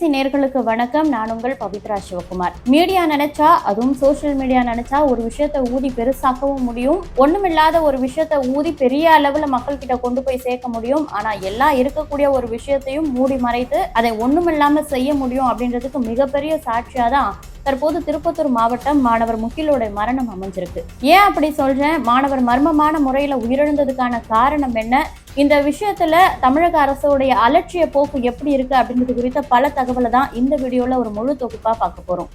கைபேசி நேர்களுக்கு வணக்கம். நான் உங்கள் பவித்ரா சிவகுமார். மீடியா நினைச்சா அதுவும் சோசியல் மீடியா நினைச்சா ஒரு விஷயத்தை ஊதி பெருசாக்கவும் முடியும். ஒண்ணுமில்லாத ஒரு விஷயத்தை ஊதி பெரிய அளவுல மக்கள் கிட்ட கொண்டு போய் சேர்க்க முடியும். ஆனா எல்லாம் இருக்கக்கூடிய ஒரு விஷயத்தையும் மூடி மறைத்து அதை ஒண்ணுமில்லாம செய்ய முடியும் அப்படின்றதுக்கு மிகப்பெரிய சாட்சியா தான் தற்போது திருப்பத்தூர் மாவட்டம் மாணவர் முகிலோட மரணம் அமைஞ்சிருக்கு. ஏன் அப்படி சொல்றேன்? மாணவர் மர்மமான முறையில உயிரிழந்ததுக்கான காரணம் என்ன? இந்த விஷயத்துல தமிழக அரசோடைய அலட்சிய போக்கு எப்படி இருக்கு அப்படின்றது குறித்த பல தகவலை தான் இந்த வீடியோல ஒரு முழு தொகுப்பா பார்க்க போறோம்.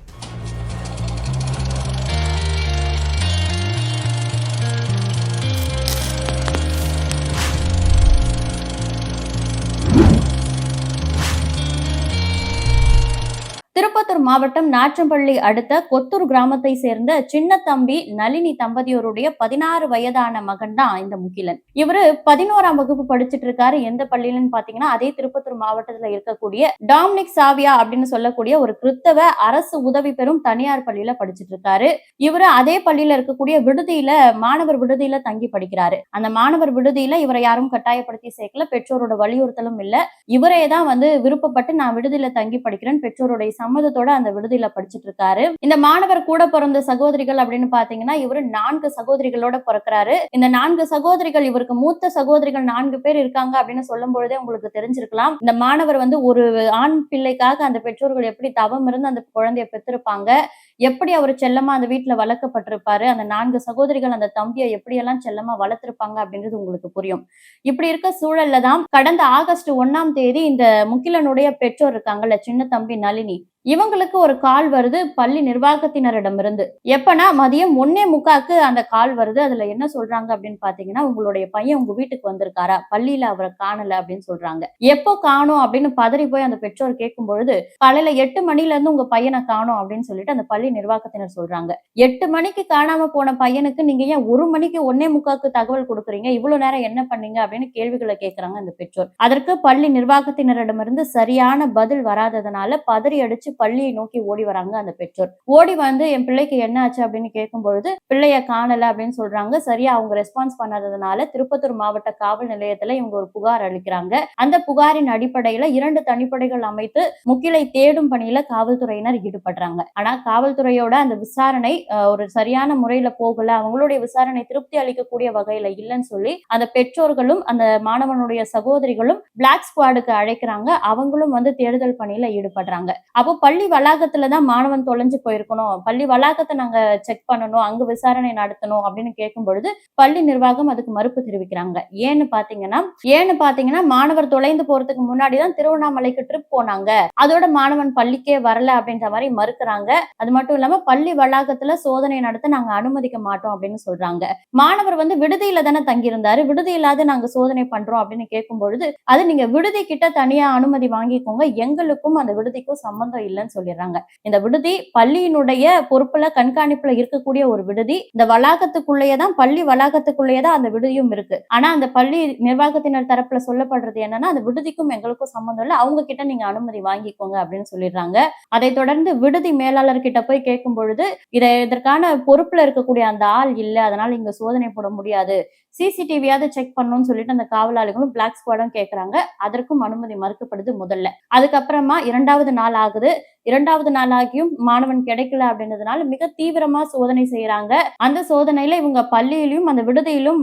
திருப்பத்தூர் மாவட்டம் நாற்றம்பள்ளி அடுத்த கொத்தூர் கிராமத்தை சேர்ந்த சின்னத்தம்பி நளினி தம்பதியோருடைய பதினாறு வயதான மகன் தான் இந்த முகிலன். இவரு பதினோராம் வகுப்பு படிச்சுட்டு இருக்காரு. எந்த பள்ளியிலன்னு பாத்தீங்கன்னா அதே திருப்பத்தூர் மாவட்டத்துல இருக்கக்கூடிய டாம்னிக் சாவியா அப்படின்னு சொல்லக்கூடிய ஒரு கிறித்தவ அரசு உதவி பெறும் தனியார் பள்ளியில படிச்சுட்டு இருக்காரு. இவரு அதே பள்ளியில இருக்கக்கூடிய விடுதியில மாணவர் விடுதியில தங்கி படிக்கிறாரு. அந்த மாணவர் விடுதியில இவரை யாரும் கட்டாயப்படுத்தி சேர்க்கல. பெற்றோரோட வலியுறுத்தலும் இல்ல. இவரே தான் வந்து விருப்பப்பட்டு நான் விடுதியில தங்கி படிக்கிறேன். பெற்றோருடைய சம்மதத்தோட அந்த விடுதியில படிச்சுட்டு இருக்காரு. இந்த மாணவர் கூட பிறந்த சகோதரிகள் அப்படின்னு பாத்தீங்கன்னா இவரு நான்கு சகோதரிகளோட பிறக்கிறாரு. இந்த நான்கு சகோதரிகள் இவருக்கு மூத்த சகோதரிகள் நான்கு பேர் இருக்காங்க அப்படின்னு சொல்லும் பொழுதே உங்களுக்கு தெரிஞ்சிருக்கலாம். இந்த மாணவர் வந்து ஒரு ஆண் பிள்ளைக்காக அந்த பெற்றோர்கள் எப்படி தவம் இருந்து அந்த குழந்தைய பெற்றிருப்பாங்க? எப்படி அவர் செல்லமா அந்த வீட்டுல வளர்க்கப்பட்டிருப்பாரு? அந்த நான்கு சகோதரிகள் அந்த தம்பியை எப்படியெல்லாம் செல்லமா வளர்த்திருப்பாங்க அப்படின்றது உங்களுக்கு புரியும். இப்படி இருக்க சூழல்ல தான் கடந்த ஆகஸ்ட் ஒண்ணாம் தேதி இந்த முக்கிலனுடைய பெற்றோர் இருக்காங்கல்ல சின்ன தம்பி நளினி. இவங்களுக்கு ஒரு கால் வருது பள்ளி நிர்வாகத்தினரிடமிருந்து. எப்பனா மதியம் ஒன்னே முக்காக்கு அந்த கால் வருது. அதுல என்ன சொல்றாங்க அப்படின்னு பாத்தீங்கன்னா உங்களுடைய பையன் உங்க வீட்டுக்கு வந்திருக்காரா? பள்ளியில அவரை காணல அப்படின்னு சொல்றாங்க. எப்போ காணும் அப்படின்னு பதறி போய் அந்த பெற்றோர் கேட்கும் பொழுது காலையில எட்டு மணில இருந்து உங்க பையனை காணும் அப்படின்னு சொல்லிட்டு அந்த பள்ளி நிர்வாகத்தினர் சொல்றாங்க. எட்டு மணிக்கு காணாம போன பையனுக்கு நீங்க ஏன் ஒரு மணிக்கு ஒன்னே முக்காக்கு தகவல் கொடுக்குறீங்க? இவ்வளவு நேரம் என்ன பண்ணீங்க? அப்படின்னு கேள்விகளை கேட்கிறாங்க அந்த பெற்றோர். அதற்கு பள்ளி நிர்வாகத்தினரிடமிருந்து சரியான பதில் வராததுனால பதறி அடிச்சு பள்ளியை நோக்கி ஓடி வராங்க அந்த பெற்றோர். ஓடி வந்து என் பிள்ளைக்கு என்ன ஆச்சு அப்படின்னு கேட்கும் பொழுது பிள்ளைய காணல அப்படின்னு சொல்றாங்க. சரியா அவங்க ரெஸ்பான்ஸ் பண்ணாததுனால திருப்பத்தூர் மாவட்ட காவல் நிலையத்துல இவங்க ஒரு புகார் அளிக்கிறாங்க. அந்த புகாரின் அடிப்படையில இரண்டு தனிப்படைகள் அமைத்து முக்கிலை தேடும் பணியில காவல்துறையினர் ஈடுபடுறாங்க. ஆனா காவல்துறையோட அந்த விசாரணை ஒரு சரியான முறையில போகல. அவங்களுடைய விசாரணை திருப்தி அளிக்கக்கூடிய வகையில இல்லைன்னு சொல்லி அந்த பெற்றோர்களும் அந்த மாணவனுடைய சகோதரிகளும் பிளாக் ஸ்குவாடுக்கு அழைக்கிறாங்க. அவங்களும் வந்து தேடுதல் பணியில ஈடுபடுறாங்க. அப்போ பள்ளி வளாகத்துல தான் மாணவன் தொலைஞ்சு போயிருக்கணும். பள்ளி வளாகத்தை நாங்க செக் பண்ணணும். அங்க விசாரணை நடத்தணும் அப்படின்னு கேட்கும் பொழுது பள்ளி நிர்வாகம் அதுக்கு மறுப்பு தெரிவிக்கிறாங்க. ஏன்னு பாத்தீங்கன்னா ஏன்னு பாத்தீங்கன்னா மாணவர் தொலைந்து போறதுக்கு முன்னாடி தான் திருவண்ணாமலைக்கு ட்ரிப் போனாங்க. அதோட மாணவன் பள்ளிக்கே வரல அப்படின்ற மாதிரி மறுக்கிறாங்க. அது மட்டும் மட்டும் இல்லாம பள்ளி வளாகத்துல சோதனை நடத்த நாங்க அனுமதிக்க மாட்டோம் அப்படின்னு சொல்றாங்க. மாணவர் வந்து விடுதியில தானே தங்கியிருந்தாரு. விடுதி இல்லாத நாங்க சோதனை பண்றோம் அப்படின்னு கேட்கும் பொழுது அது நீங்க விடுதி கிட்ட தனியா அனுமதி வாங்கிக்கோங்க. எங்களுக்கும் அந்த விடுதிக்கும் சம்பந்தம் இல்லைன்னு சொல்லிடுறாங்க. இந்த விடுதி பள்ளியினுடைய பொறுப்புல கண்காணிப்புல இருக்கக்கூடிய ஒரு விடுதி. இந்த வளாகத்துக்குள்ளேயே தான் பள்ளி வளாகத்துக்குள்ளேயே தான் அந்த விடுதியும் இருக்கு. ஆனா அந்த பள்ளி நிர்வாகத்தினர் தரப்புல சொல்லப்படுறது என்னன்னா அந்த விடுதிக்கும் எங்களுக்கும் சம்பந்தம் இல்லை. அவங்க கிட்ட நீங்க அனுமதி வாங்கிக்கோங்க அப்படின்னு சொல்லிடுறாங்க. அதை தொடர்ந்து விடுதி மேலாளர் கிட்ட போய் கேட்கும் பொழுது இதை இதற்கான பொறுப்புல இருக்கக்கூடிய அந்த ஆள் இல்ல அதனால இங்க சோதனை போட முடியாது. சிசிடிவியாவது செக் பண்ணணும்னு சொல்லிட்டு அந்த காவலாளிகளும் பிளாக் ஸ்குவாடும் கேட்கறாங்க அதற்கும் அனுமதி மறுக்கப்படுது முதல்ல. அதுக்கப்புறமா இரண்டாவது நாள் ஆகுது. இரண்டாவது நாள் ஆகியும் மாணவன் கிடைக்கல அப்படின்றதுனால மிக தீவிரமா சோதனை செய்யறாங்க அந்த சோதனையில இவங்க பள்ளியிலும் அந்த விடுதியிலும்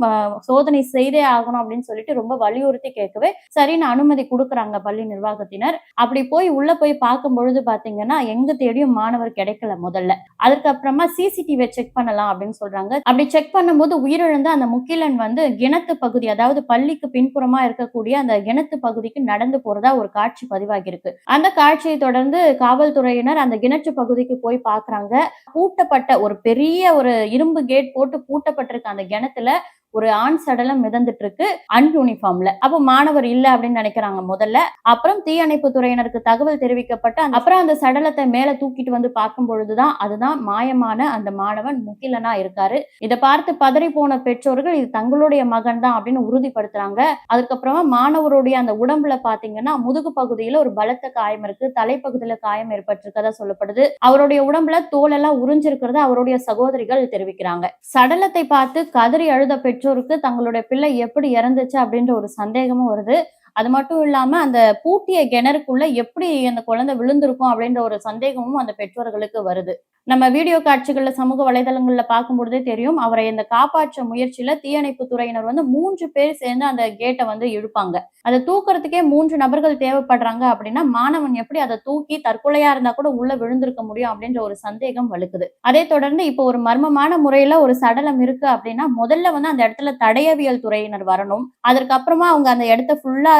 சோதனை செய்தே ஆகணும் அப்படின்னு சொல்லிட்டு ரொம்ப வலியுறுத்தி கேட்கவே சரின்னு அனுமதி கொடுக்குறாங்க பள்ளி நிர்வாகத்தினர். அப்படி போய் உள்ள போய் பார்க்கும் பொழுது பாத்தீங்கன்னா எங்க தேடியும் மாணவர் கிடைக்கல முதல்ல. அதுக்கப்புறமா சிசிடிவியை செக் பண்ணலாம் அப்படின்னு சொல்றாங்க. அப்படி செக் பண்ணும்போது உயிரிழந்த அந்த முக்கிலன் வந்து கிணத்து பகுதி அதாவது பள்ளிக்கு பின்புறமா இருக்கக்கூடிய அந்த கிணத்து பகுதிக்கு நடந்து போறதா ஒரு காட்சி பதிவாகியிருக்கு. அந்த காட்சியை தொடர்ந்து காவல்துறையினர் அந்த கிணற்று பகுதிக்கு போய் பாக்குறாங்க. பூட்டப்பட்ட ஒரு பெரிய ஒரு இரும்பு கேட் போட்டு பூட்டப்பட்டிருக்க அந்த கிணத்துல ஒரு ஆண் சடலம் மிதந்துட்டு இருக்கு அன்யூனிஃபார்ம்ல அப்போ மாணவர் இல்ல அப்படின்னு நினைக்கிறாங்க முதல்ல. அப்புறம் தீயணைப்பு துறையினருக்கு தகவல் தெரிவிக்கப்பட்டு அப்புறம் அந்த சடலத்தை மேல தூக்கிட்டு வந்து பார்க்கும் பொழுதுதான் அதுதான் மாயமான அந்த மாணவன் முகிலனா இருக்காரு. இதை பார்த்து பதறி போன பெற்றோர்கள் இது தங்களுடைய மகன் தான் அப்படின்னு உறுதிப்படுத்துறாங்க. அதுக்கப்புறமா மாணவருடைய அந்த உடம்புல பாத்தீங்கன்னா முதுகு பகுதியில ஒரு பலத்த காயம் இருக்கு தலைப்பகுதியில காயம் ஏற்பட்டிருக்கதா சொல்லப்படுது. அவருடைய உடம்புல தோலெல்லாம் உறிஞ்சிருக்கிறத அவருடைய சகோதரிகள் தெரிவிக்கிறாங்க. சடலத்தை பார்த்து கதறி அழுத பெற்றோருக்கு தங்களுடைய பிள்ளை எப்படி இறந்துச்சு அப்படின்ற ஒரு சந்தேகமும் வருது. அது மட்டும் இல்லாம அந்த பூட்டிய கிணறுக்குள்ள எப்படி அந்த குழந்தை விழுந்திருக்கும் அப்படின்ற ஒரு சந்தேகமும் அந்த பெற்றோர்களுக்கு வருது. நம்ம வீடியோ காட்சிகள்ல சமூக வலைதளங்கள்ல பார்க்கும்பொழுதே தெரியும் அவரை இந்த காப்பாற்ற முயற்சியில தீயணைப்பு துறையினர் வந்து மூன்று பேர் சேர்ந்து அந்த கேட்டை வந்து இழுப்பாங்க. அதை தூக்குறதுக்கே மூன்று நபர்கள் தேவைப்படுறாங்க அப்படின்னா மாணவன் எப்படி அதை தூக்கி தற்கொலையா இருந்தா கூட உள்ள விழுந்திருக்க முடியும் அப்படின்ற ஒரு சந்தேகம் வலுக்குது. அதே தொடர்ந்து இப்போ ஒரு மர்மமான முறையில ஒரு சடலம் இருக்கு அப்படின்னா முதல்ல வந்து அந்த இடத்துல தடயவியல் துறையினர் வரணும். அதற்கப்புறமா அவங்க அந்த இடத்த ஃபுல்லா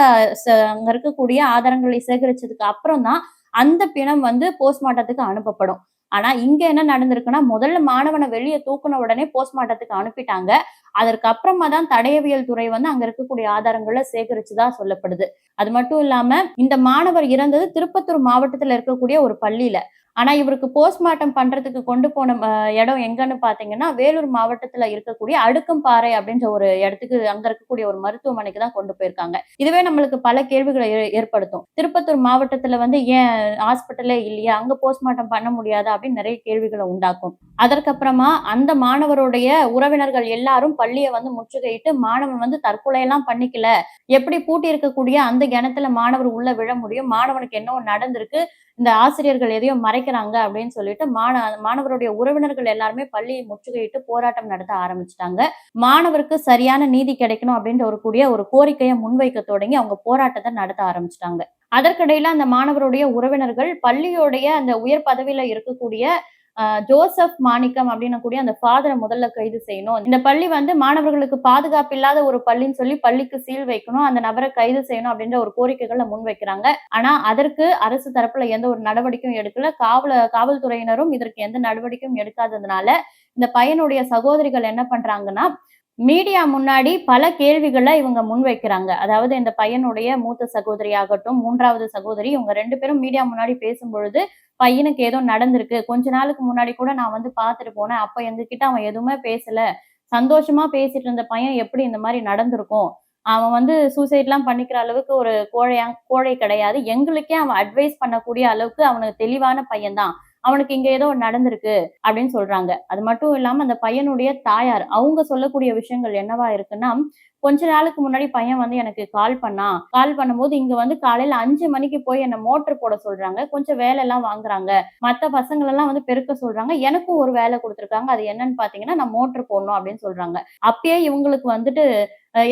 அங்க இருக்கக்கூடிய ஆதாரங்களை சேகரிச்சதுக்கு அப்புறம் தான் அந்த பிணம் வந்து போஸ்ட்மார்ட்டத்துக்கு அனுப்பப்படும். ஆனா இங்க என்ன நடந்திருக்குன்னா முதல்ல மாணவனை வெளியே தூக்குன உடனே போஸ்ட்மார்ட்டத்துக்கு அனுப்பிட்டாங்க. அதற்கு அப்புறமா தான் தடயவியல் துறை வந்து அங்க இருக்கக்கூடிய ஆதாரங்களை சேகரிச்சுதா சொல்லப்படுது. அது மட்டும் இல்லாம இந்த மாணவர் இறந்தது திருப்பத்தூர் மாவட்டத்துல இருக்கக்கூடிய ஒரு பள்ளியில. ஆனா இவருக்கு போஸ்ட்மார்ட்டம் பண்றதுக்கு கொண்டு போன இடம் எங்கன்னு பாத்தீங்கன்னா வேலூர் மாவட்டத்துல இருக்கக்கூடிய அடுக்கம்பாறை அப்படின்ற ஒரு இடத்துக்கு அங்க இருக்கக்கூடிய ஒரு மருத்துவமனைக்கு தான் கொண்டு போயிருக்காங்க. இதுவே நம்மளுக்கு பல கேள்விகளை ஏ- ஏற்படுத்தும். திருப்பத்தூர் மாவட்டத்துல வந்து ஏன் ஹாஸ்பிட்டலே இல்லையா அங்க போஸ்ட்மார்ட்டம் பண்ண முடியாதா அப்படின்னு நிறைய கேள்விகளை உண்டாக்கும். அதற்கப்புறமா அந்த மாணவருடைய உறவினர்கள் எல்லாரும் பள்ளியை வந்து முற்றுகையிட்டு மாணவன் வந்து தற்கொலையெல்லாம் பண்ணிக்கல. எப்படி பூட்டி இருக்கக்கூடிய அந்த கிணத்துல மாணவர் உள்ள விழ முடியும்? மாணவனுக்கு என்ன நடந்திருக்கு? இந்த ஆசிரியர்கள் எதையும் மறை மறைக்கிறாங்க அப்படின்னு சொல்லிட்டு மாண மாணவருடைய உறவினர்கள் எல்லாருமே பள்ளியை முற்றுகையிட்டு போராட்டம் நடத்த ஆரம்பிச்சிட்டாங்க. மாணவருக்கு சரியான நீதி கிடைக்கணும் அப்படின்ற ஒரு கூடிய ஒரு கோரிக்கையை முன்வைக்க தொடங்கி அவங்க போராட்டத்தை நடத்த ஆரம்பிச்சிட்டாங்க. அதற்கிடையில அந்த மாணவருடைய உறவினர்கள் பள்ளியோடைய அந்த உயர் பதவியில இருக்கக்கூடிய ஜோசப் மாணிக்கம் அப்படின்னு கூடிய அந்த ஃபாதரை முதல்ல கைது செய்யணும். இந்த பள்ளி வந்து மாணவர்களுக்கு பாதுகாப்பு இல்லாத ஒரு பள்ளின்னு சொல்லி பள்ளிக்கு சீல் வைக்கணும். அந்த நபரை கைது செய்யணும் அப்படின்ற ஒரு கோரிக்கைகளை முன்வைக்கிறாங்க ஆனா அதற்கு அரசு தரப்புல எந்த ஒரு நடவடிக்கையும் எடுக்கல. காவல காவல்துறையினரும் இதற்கு எந்த நடவடிக்கையும் எடுக்காததுனால இந்த பையனுடைய சகோதரிகள் என்ன பண்றாங்கன்னா மீடியா முன்னாடி பல கேள்விகளை இவங்க முன்வைக்கிறாங்க அதாவது இந்த பையனுடைய மூத்த சகோதரி ஆகட்டும் மூன்றாவது சகோதரி இவங்க ரெண்டு பேரும் மீடியா முன்னாடி பேசும் பொழுது பையனுக்கு ஏதோ நடந்திருக்கு. கொஞ்ச நாளுக்கு முன்னாடி கூட நான் வந்து பார்த்துட்டு போனேன். அப்ப எங்ககிட்ட அவன் எதுவுமே பேசல. சந்தோஷமா பேசிட்டு இருந்த பையன் எப்படி இந்த மாதிரி நடந்திருக்கும்? அவன் வந்து சூசைட்லாம் பண்ணிக்கிற அளவுக்கு ஒரு கோழையா கோழை கிடையாது. எங்களுக்கே அவன் அட்வைஸ் பண்ணக்கூடிய அளவுக்கு அவனுக்கு தெளிவான பையன்தான். அவனுக்கு இங்க ஏதோ நடந்திருக்கு அப்படின்னு சொல்றாங்க. அது மட்டும் இல்லாம அந்த பையனுடைய தாயார் அவங்க சொல்லக்கூடிய விஷயங்கள் என்னவா இருக்குன்னா கொஞ்ச நாளுக்கு முன்னாடி பையன் வந்து எனக்கு கால் பண்ணான் கால் பண்ணும்போது இங்க வந்து காலையில அஞ்சு மணிக்கு போய் என்ன மோட்டர் போட சொல்றாங்க. கொஞ்சம் வேலை எல்லாம் வாங்குறாங்க. மத்த பசங்க எல்லாம் வந்து பெருக்க சொல்றாங்க. எனக்கும் ஒரு வேலை கொடுத்துருக்காங்க. அது என்னன்னு பாத்தீங்கன்னா நான் மோட்டர் போடணும் அப்படின்னு சொல்றாங்க. அப்பயே இவங்களுக்கு வந்துட்டு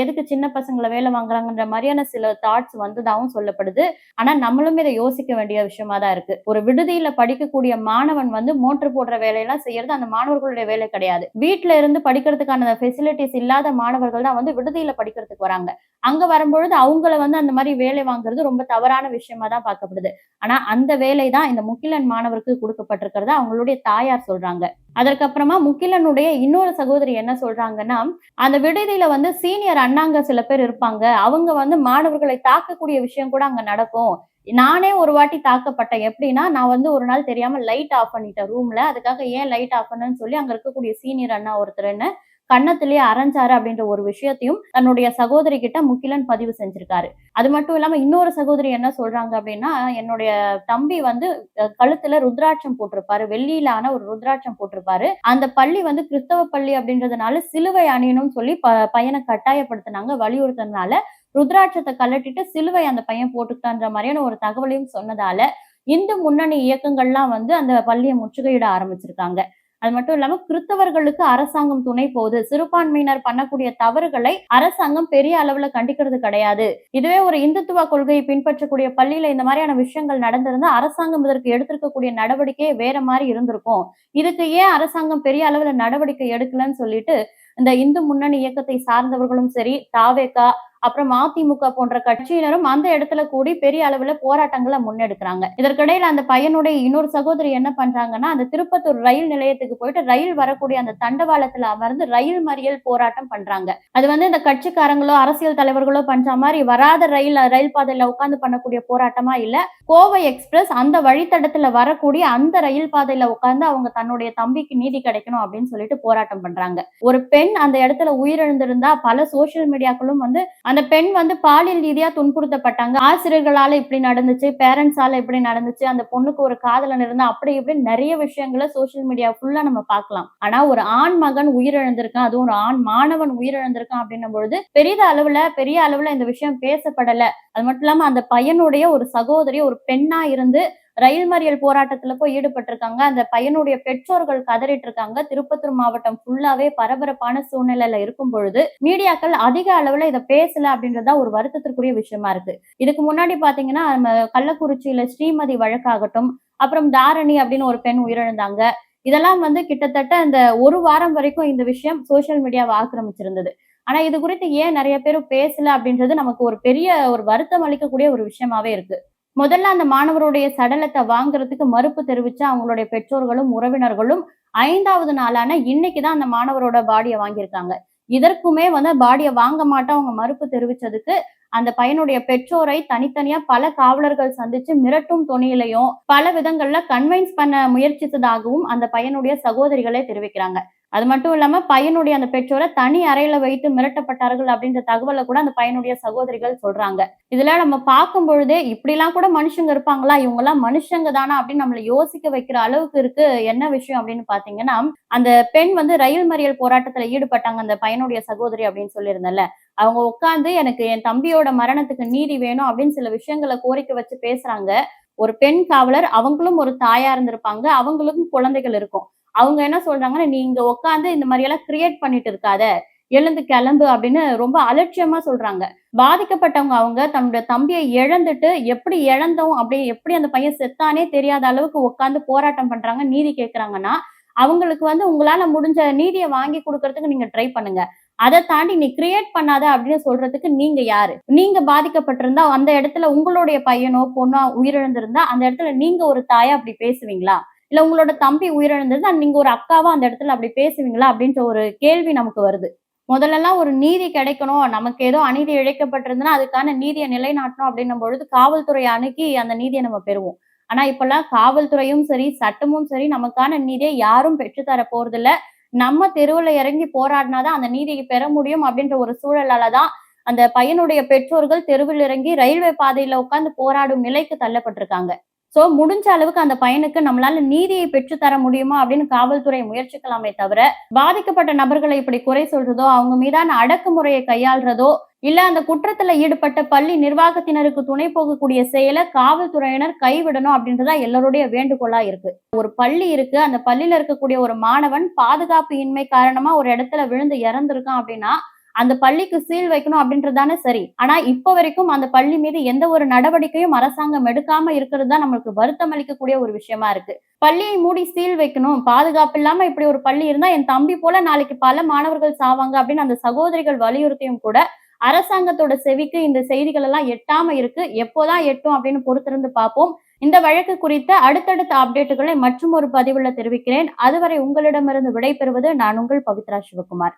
எதுக்கு சின்ன பசங்களை வேலை வாங்குறாங்கன்ற மாதிரியான சில தாட்ஸ் வந்ததாகவும் சொல்லப்படுது. ஆனா நம்மளும் இதை யோசிக்க வேண்டிய விஷயமா தான் இருக்கு. ஒரு விடுதியில படிக்கக்கூடிய மாணவன் வந்து மோட்டர் போடுற வேலையெல்லாம் செய்யறது அந்த மாணவர்களுடைய வேலை கிடையாது. வீட்டுல இருந்து படிக்கிறதுக்கான ஃபெசிலிட்டிஸ் இல்லாத மாணவர்கள் தான் வந்து விடுதி விடுதியில படிக்கிறதுக்கு வராங்க. அங்க வரும்பொழுது அவங்கள வந்து அந்த மாதிரி வேலை வாங்குறது ரொம்ப தவறான விஷயமா தான் பார்க்கப்படுது. ஆனா அந்த வேலை தான் இந்த முக்கிலன் மாணவருக்கு கொடுக்கப்பட்டிருக்கிறத அவங்களுடைய தாயார் சொல்றாங்க. அதற்கப்புறமா முக்கிலனுடைய இன்னொரு சகோதரி என்ன சொல்றாங்கன்னா அந்த விடுதியில வந்து சீனியர் அண்ணாங்க சில பேர் இருப்பாங்க. அவங்க வந்து மாணவர்களை தாக்கக்கூடிய விஷயம் கூட அங்க நடக்கும். நானே ஒரு வாட்டி தாக்கப்பட்டேன். எப்படின்னா நான் வந்து ஒரு நாள் தெரியாம லைட் ஆஃப் பண்ணிட்டேன் ரூம்ல அதுக்காக ஏன் லைட் ஆஃப் பண்ணேன்னு சொல்லி அங்க இருக்கக்கூடிய சீனியர் அண்ணா ஒருத்தர் என்ன கன்னத்திலேயே அரைஞ்சாரு அப்படின்ற ஒரு விஷயத்தையும் தன்னுடைய சகோதரி கிட்ட முக்கிலன் பதிவு செஞ்சிருக்காரு. அது மட்டும் இல்லாம இன்னொரு சகோதரி என்ன சொல்றாங்க அப்படின்னா என்னுடைய தம்பி வந்து கழுத்துல ருத்ராட்சம் போட்டிருப்பாரு. வெள்ளியிலான ஒரு ருத்ராட்சம் போட்டிருப்பாரு. அந்த பள்ளி வந்து கிறிஸ்தவ பள்ளி அப்படின்றதுனால சிலுவை அணியணும்னு சொல்லி ப பையனை கட்டாயப்படுத்தினாங்க வலியுறுத்தினால ருத்ராட்சத்தை கலட்டிட்டு சிலுவை அந்த பையன் போட்டுக்கிட்டான்ற மாதிரியான ஒரு தகவலையும் சொன்னதால இந்து முன்னணி இயக்கங்கள்லாம் வந்து அந்த பள்ளியை முற்றுகையிட ஆரம்பிச்சிருக்காங்க. அது மட்டும் இல்லாம கிறிஸ்தவர்களுக்கு அரசாங்கம் துணை போகுது. சிறுபான்மையினர் பண்ணக்கூடிய தவறுகளை அரசாங்கம் பெரிய அளவுல கண்டிக்கிறது கிடையாது. இதுவே ஒரு இந்துத்துவ கொள்கையை பின்பற்றக்கூடிய பள்ளியில இந்த மாதிரியான விஷயங்கள் நடந்திருந்தா அரசாங்கம் இதற்கு எடுத்திருக்கக்கூடிய நடவடிக்கையே வேற மாதிரி இருந்திருக்கும். இதுக்கு ஏன் அரசாங்கம் பெரிய அளவுல நடவடிக்கை எடுக்கலன்னு சொல்லிட்டு இந்த இந்து முன்னணி இயக்கத்தை சார்ந்தவர்களும் சரி தாவேக்கா அப்புறம் அதிமுக போன்ற கட்சியினரும் அந்த இடத்துல கூடி பெரிய அளவுல போராட்டங்களை முன்னெடுக்கிறாங்க. இதற்கிடையில அந்த பையனுடைய இன்னொரு சகோதரி என்ன பண்றாங்கன்னா அந்த திருப்பத்தூர் ரயில் நிலையத்துக்கு போயிட்டு ரயில் வரக்கூடிய அந்த தண்டவாளத்துல அமர்ந்து ரயில் மறியல் போராட்டம் பண்றாங்க. அது வந்து இந்த கட்சிக்காரங்களோ அரசியல் தலைவர்களோ பண்ற மாதிரி வராத ரயில் ரயில் பாதையில உட்கார்ந்து பண்ணக்கூடிய போராட்டமா இல்ல. கோவை எக்ஸ்பிரஸ் அந்த வழித்தடத்துல வரக்கூடிய அந்த ரயில் பாதையில உட்கார்ந்து அவங்க தன்னுடைய தம்பிக்கு நீதி கிடைக்கணும் அப்படின்னு சொல்லிட்டு போராட்டம் பண்றாங்க. ஒரு பெண் அந்த இடத்துல உயிரிழந்திருந்தா பல சோசியல் மீடியாக்களும் வந்து அந்த பெண் வந்து பாலியல் ரீதியா துன்புறுத்தப்பட்டாங்க. ஆசிரியர்களால இப்படி நடந்துச்சு பேரண்ட்ஸால இப்படி நடந்துச்சு அந்த பொண்ணுக்கு ஒரு காதலன் இருந்தா அப்படி இப்படி நிறைய விஷயங்களை சோசியல் மீடியா ஃபுல்லா நம்ம பார்க்கலாம். ஆனா ஒரு ஆண் மகன் உயிரிழந்திருக்கான் அதுவும் ஒரு ஆண் மாணவன் உயிரிழந்திருக்கான் அப்படின்னும் பொழுது பெரிய அளவுல பெரிய அளவுல இந்த விஷயம் பேசப்படல. அது மட்டும் இல்லாம அந்த பையனுடைய ஒரு சகோதரி ஒரு பெண்ணா இருந்து ரயில் மறியல் போராட்டத்துல போய் ஈடுபட்டிருக்காங்க. அந்த பையனுடைய பெற்றோர்கள் கதறிட்டு இருக்காங்க திருப்பத்தூர் மாவட்டம் ஃபுல்லாவே பரபரப்பான சூழ்நிலையில இருக்கும் பொழுது மீடியாக்கள் அதிக அளவுல இதை பேசல அப்படின்றதா ஒரு வருத்தத்திற்குரிய விஷயமா இருக்கு. இதுக்கு முன்னாடி பாத்தீங்கன்னா நம்ம கள்ளக்குறிச்சியில ஸ்ரீமதி வழக்காகட்டும் அப்புறம் தாரணி அப்படின்னு ஒரு பெண் உயிரிழந்தாங்க. இதெல்லாம் வந்து கிட்டத்தட்ட இந்த ஒரு வாரம் வரைக்கும் இந்த விஷயம் சோசியல் மீடியாவை ஆக்கிரமிச்சிருந்தது. ஆனா இது குறித்து ஏன் நிறைய பேர் பேசல அப்படின்றது நமக்கு ஒரு பெரிய ஒரு வருத்தம் அளிக்கக்கூடிய ஒரு விஷயமாவே இருக்கு. முதல்ல அந்த மாணவருடைய சடலத்தை வாங்குறதுக்கு மறுப்பு தெரிவிச்ச அவங்களுடைய பெற்றோர்களும் உறவினர்களும் ஐந்தாவது நாளான இன்னைக்கு தான் அந்த மாணவரோட பாடியை வாங்கியிருக்காங்க. இதற்குமே வந்து பாடியை வாங்க மாட்டோம் அவங்க மறுப்பு தெரிவிச்சதுக்கு அந்த பையனுடைய பெற்றோரை தனித்தனியா பல காவலர்கள் சந்திச்சு மிரட்டும் துணியிலையும் பல விதங்கள்ல கன்வின்ஸ் பண்ண முயற்சித்ததாகவும் அந்த பையனுடைய சகோதரிகளே தெரிவிக்கிறாங்க. அது மட்டும் இல்லாம பையனுடைய அந்த பெற்றோரை தனி அறையில வைத்து மிரட்டப்பட்டார்கள் அப்படின்ற தகவலை கூட அந்த பையனுடைய சகோதரிகள் சொல்றாங்க. இதுல நம்ம பார்க்கும் பொழுதே இப்படி எல்லாம் கூட மனுஷங்க இருப்பாங்களா? இவங்க எல்லாம் மனுஷங்க தானா அப்படின்னு நம்மள யோசிக்க வைக்கிற அளவுக்கு இருக்கு. என்ன விஷயம் அப்படின்னு பாத்தீங்கன்னா அந்த பெண் வந்து ரயில் மறியல் போராட்டத்துல ஈடுபட்டாங்க அந்த பையனுடைய சகோதரி அப்படின்னு சொல்லியிருந்தல அவங்க உட்காந்து எனக்கு என் தம்பியோட மரணத்துக்கு நீதி வேணும் அப்படின்னு சில விஷயங்களை கோரிக்கை வச்சு பேசுறாங்க. ஒரு பெண் காவலர் அவங்களும் ஒரு தாயா இருந்திருப்பாங்க. அவங்களுக்கும் குழந்தைகள் இருக்கும். அவங்க என்ன சொல்றாங்கன்னா நீங்க உட்காந்து இந்த மாதிரி எல்லாம் கிரியேட் பண்ணிட்டு இருக்காத. எழுந்து கிளம்பு அப்படின்னு ரொம்ப அலட்சியமா சொல்றாங்க. பாதிக்கப்பட்டவங்க அவங்க தன்னுடைய தம்பியை இழந்துட்டு எப்படி இழந்தோம் அப்படி எப்படி அந்த பையன் செத்தானே தெரியாத அளவுக்கு உட்காந்து போராட்டம் பண்றாங்க நீதி கேட்கறாங்கன்னா அவங்களுக்கு வந்து உங்களால முடிஞ்ச நீதியை வாங்கி கொடுக்கறதுக்கு நீங்க ட்ரை பண்ணுங்க. அதை தாண்டி நீ கிரியேட் பண்ணாத அப்படின்னு சொல்றதுக்கு நீங்க யாரு? நீங்க பாதிக்கப்பட்டிருந்தா அந்த இடத்துல உங்களுடைய பையனோ பொண்ணோ உயிரிழந்திருந்தா அந்த இடத்துல நீங்க ஒரு தாயா அப்படி பேசுவீங்களா? இல்ல உங்களோட தம்பி உயிரிழந்திருந்தா நீங்க ஒரு அக்காவா அந்த இடத்துல அப்படி பேசுவீங்களா அப்படின்ற ஒரு கேள்வி நமக்கு வருது. முதல்லலாம் ஒரு நீதி கிடைக்கணும் நமக்கு ஏதோ அநீதி இழைக்கப்பட்டிருந்தனா அதுக்கான நீதியை நிலைநாட்டணும் அப்படின்னும் பொழுது காவல்துறை அணுகி அந்த நீதியை நம்ம பெறுவோம். ஆனா இப்பெல்லாம் காவல்துறையும் சரி சட்டமும் சரி நமக்கான நீதியை யாரும் பெற்றுத்தர போறதில்ல. நம்ம தெருவில் இறங்கி போராடினாதான் அந்த நீதியை பெற முடியும் அப்படின்ற ஒரு சூழலால தான் அந்த பையனுடைய பெற்றோர்கள் தெருவில் இறங்கி ரயில்வே பாதையில உட்காந்து போராடும் நிலைக்கு தள்ளப்பட்டிருக்காங்க. சோ முடிஞ்ச அளவுக்கு அந்த பையனுக்கு நம்மளால நீதியை பெற்று தர முடியுமா அப்படின்னு காவல்துறை முயற்சிக்கலாமே தவிர பாதிக்கப்பட்ட நபர்களை இப்படி குறை சொல்றதோ அவங்க மீதான அடக்குமுறையை கையாள்றதோ இல்ல அந்த குற்றத்துல ஈடுபட்ட பள்ளி நிர்வாகத்தினருக்கு துணை போகக்கூடிய செயலை காவல்துறையினர் கைவிடணும் அப்படின்றதா எல்லாருடைய வேண்டுகோளா இருக்கு. ஒரு பள்ளி இருக்கு அந்த பள்ளியில இருக்கக்கூடிய ஒரு மாணவன் பாதுகாப்பு இன்மை காரணமா ஒரு இடத்துல விழுந்து இறந்திருக்கான் அப்படின்னா அந்த பள்ளிக்கு சீல் வைக்கணும் அப்படின்றதானே சரி. ஆனா இப்ப வரைக்கும் அந்த பள்ளி மீது எந்த ஒரு நடவடிக்கையும் அரசாங்கம் எடுக்காம இருக்கிறது தான் நம்மளுக்கு வருத்தம் அளிக்கக்கூடிய ஒரு விஷயமா இருக்கு. பள்ளியை மூடி சீல் வைக்கணும். பாதுகாப்பு இல்லாம இப்படி ஒரு பள்ளி இருந்தா என் தம்பி போல நாளைக்கு பல மாணவர்கள் சாவாங்க அப்படின்னு அந்த சகோதரிகள் வலியுறுத்தியும் கூட அரசாங்கத்தோட செவிக்கு இந்த செய்திகள் எல்லாம் எட்டாம இருக்கு. எப்போதான் எட்டும் அப்படின்னு பொறுத்திருந்து பார்ப்போம். இந்த வழக்கு குறித்த அடுத்தடுத்த அப்டேட்டுகளை மற்றும் ஒரு பதிவுல தெரிவிக்கிறேன். அதுவரை உங்களிடமிருந்து விடைபெறுவது நான் உங்கள் பவித்ரா சிவகுமார்.